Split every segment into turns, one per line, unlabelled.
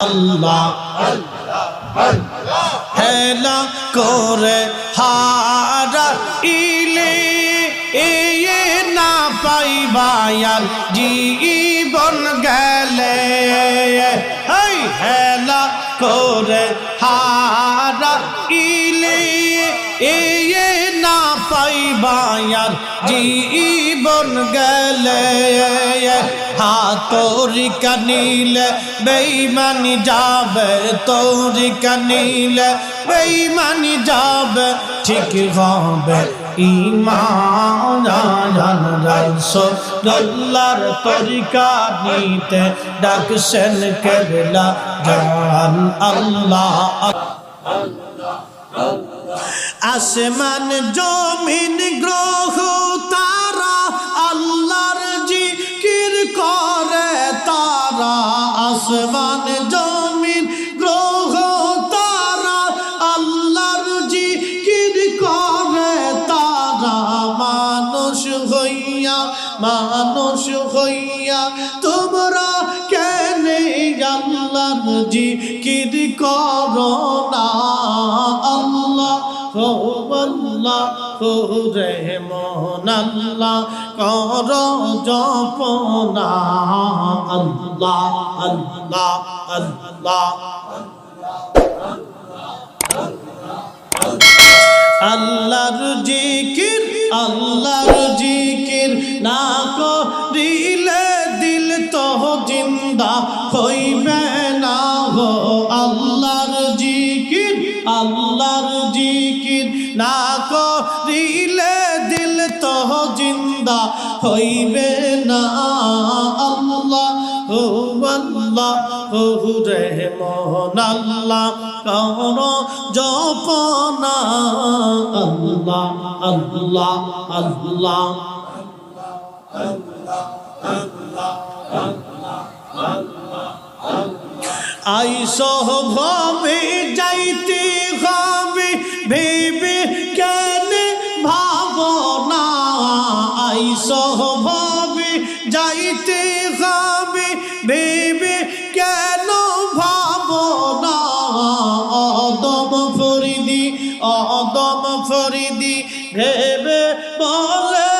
আল্লাহ। হেলা করে হারা ইলে, এ না পাইবায়াল জীবন গেলে। এই হেলা করে হারা ইলে, এ না পাইবায়াল জীবন গেলে। হাতরি কানিলে বেইমানি যাবে, তোরি কানিলে বেইমানি যাবে, ঠিক হবে ইমান রসোল্লার তরিকা নিতে ডাকছেন কেবলা জান আল্লাহ। আসমান জমিন গ্রহ আসমান জমিন, গ্রহ তারা আল্লাহর জিকির করে। তারা মানুষ হইয়া মানুষ হইয়া, তোমরা কেন আল্লাহর জিকির করো না? আল্লাহ হো আল্লাহ। হো রেহমান আল্লাহ কর জপনা আল্লাহ আল্লাহ আল্লাহ আল্লাহর জিকির আল্লাহর জিকির না হইবে না আল্লাহ হো আল্লাহ হো রেহমান আল্লাহ কর জপনা আল্লাহ আল্লাহ আল্লাহ। আইস ভাবে ভেবে বলে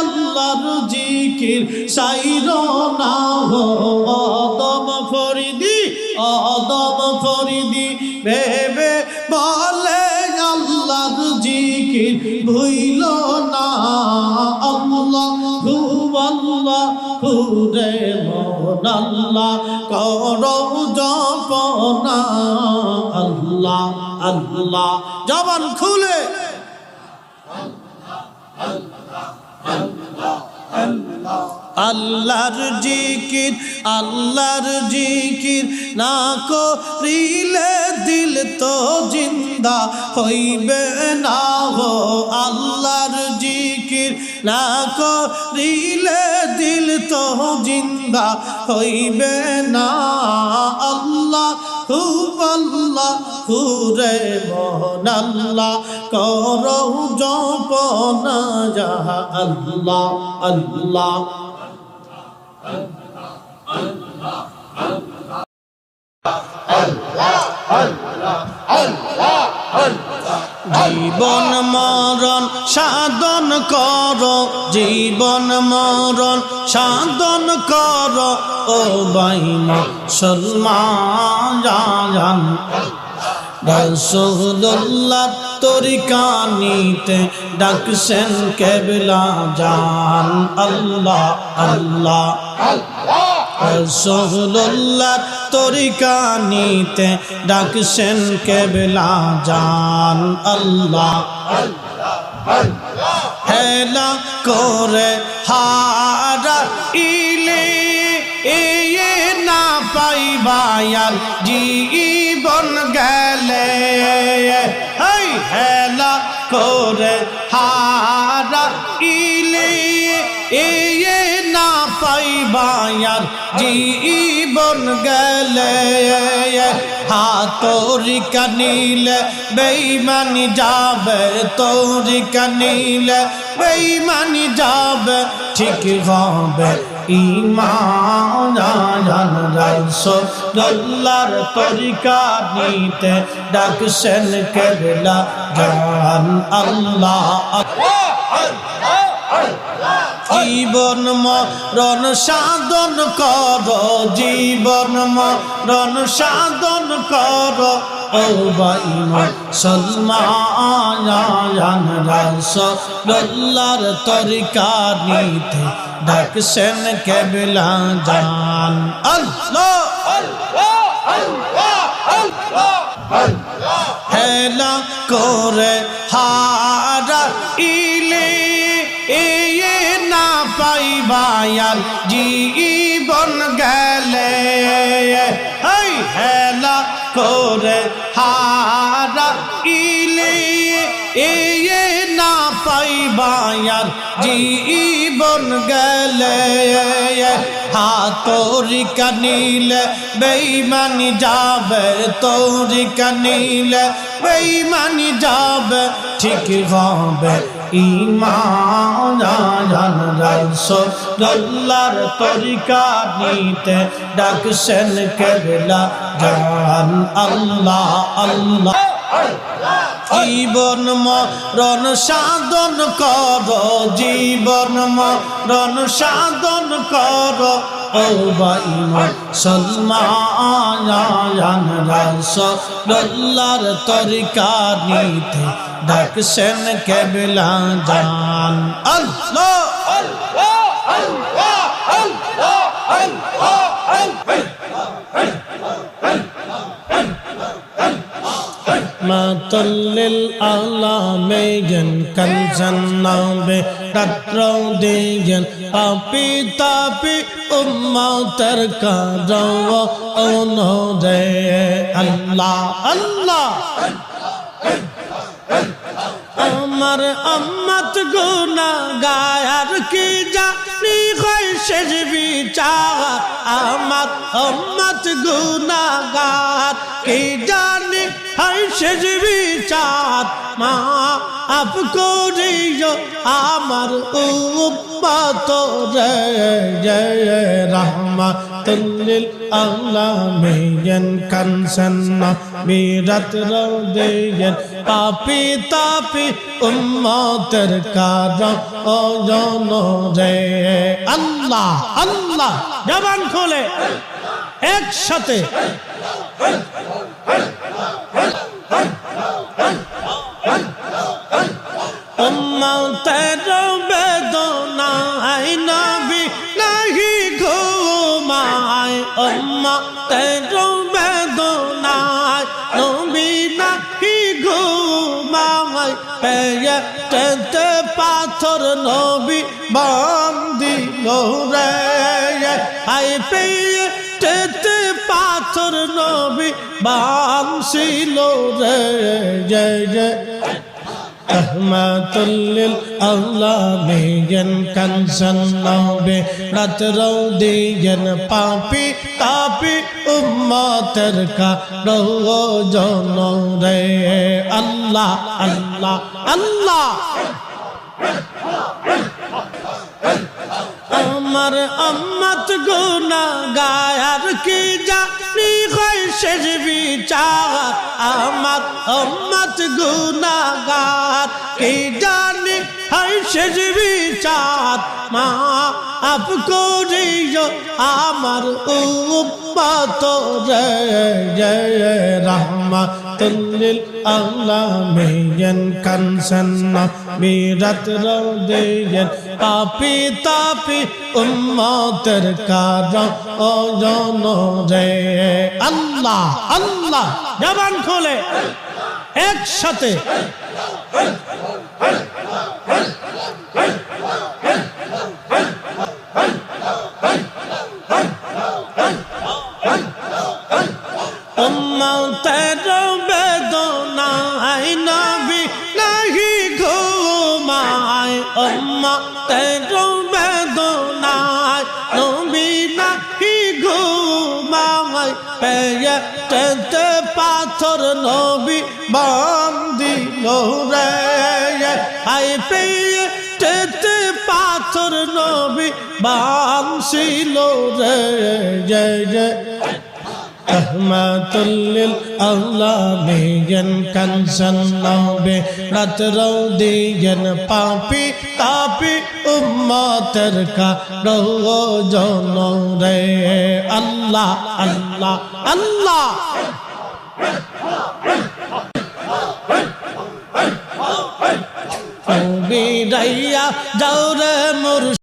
আল্লাহর জিকির, সাইর না হো অদম ফরিদি অদম ফরিদি। ভেবে বলে আল্লাহর জিকির, ভুইল না আল্লাহ, হু আল্লাহ, হু রে মন আল্লাহ, কর জপনা আল্লাহ আল্লাহ। জবান খুলে। আল্লাহর জিকির আল্লাহর জিকির না করিলে দিল তো জিন্দা হইবে না হো আল্লাহর জিকির না করিলে দিল তো জিন্দা হইবে না। আল্লাহ হু আল্লাহ কর জপনা যাহা আল্লাহ আল্লাহ। জপনা যাহা আল্লাহ আল্লাহ। জীবন মরণ, সাধন কর, জীবন মরণ, সাধন কর। ও বাইম সলমান রসুল্লাহ তরিকা নিতে ডাকছেন কেবলা জান। আল্লাহ আল্লাহ। রসুল্লাহ তরিকা নিতে ডাকছেন কেবলা জান আল্লাহ। হেলা করে হারা ইলে এ না পাইবায়াল জীবন গেলে। হেলা করে হারা ইলে এ না পাইবায়াল জীবন গেলে। হাতরি কানিলে বেইমানি যাবে, তোরি কানিলে বেইমানি যাবে, ঠিক হবে ইমান রসোল্লার তরিকা নিতে ডাকছেন কেবলা জান আল্লাহ। জীবন মরণ সাধন কর, জীবন মরণ সাধন কর। ও বাইম সলমান রসোল্লার তরিকা নিতে ডাকছেন কেবলা জান। আল্লাহ! হেলা করে হারা পাইবায়াল জীবন গেলে। এই হেলা করে হারা ইলে, এ না পাইবায়াল জীবন গেলে। হাতরি কানিলে বেইমানি যাবে, তোরি কানিলে বেইমানি যাবে, ঠিক হবে। ইমান তরিকা নিতে ডাকছেন কেবলা জান। আল্লাহ আল্লাহ। জীবন মরণ সাধন কর, জীবন মরণ সাধন কর। ও বাইম সলমান রসোল্লার তরিকা নিতে ডাকছেন কেবলা জান। আল্লাহ! মাতল্লিল আলামেয়ন কনজন্নাবে রাত্রৌ দেয়ন। পাপি তাপি উম্মাতর কারও ওনরে আল্লাহ আল্লাহ। আমার আম্মত গুনা গায়ার কি জানি হয় শেষ বিচার। আমার আম্মত গুনা গার কি জানি হয় শেষ বিচার মা, আপ করিও আমার উম্মত রে জয় রহমাতুল্লিল আলামিন। কানসন্ন বিরত রৌদেয়ন পাপি তাপি উম্মতের কারণ ও জন রে। আল্লাহ আল্লাহ, জবান খোলে। একসাথে। উম্মতের বেদনায় নবী নাহি ঘুমায়। উম্মতের বেদনায় নবী নাহি ঘুমায়। পেয়েতে পাথর নবী বান্দিল রে। আই পেয়েতে পাথর নবী বাংশিল রে, জয় জয়। রহমাতুল্লিল আল্লামিয়ন কানসন নবে রাত রৌদিয়ন পাপি, তাপি উম্মতের কা রোজন রে। আল্লাহ আল্লাহ আল্লাহ। আমার আম্মত গুনা গায়ার কি জানি হয় শেষ বিচার? আমার আম্মত গুনা গার কি জানি হয় শেষ বিচার? মা আপ করিও আমার উম্মত রে জয় আলামিন কানসন্ন বিরত রৌদেয়ন পাপি তাপি উম্মতের কারণ ও জন রে আল্লাহ আল্লাহ জবান খোলে একসাথে উম্মতের পাথর নবী বান্দিল রে। আই পেয়েতে পাথর নবী বি বানছিল রে। জয় জয়। রহমাতুল্লিল আলামিন কানসান নবে রাত রৌদিয়ন পাপি তাপি উম্মতের কা রোজন রে। আল্লাহ আল্লাহ আল্লাহ। বিরাইয়া যাও রে মুর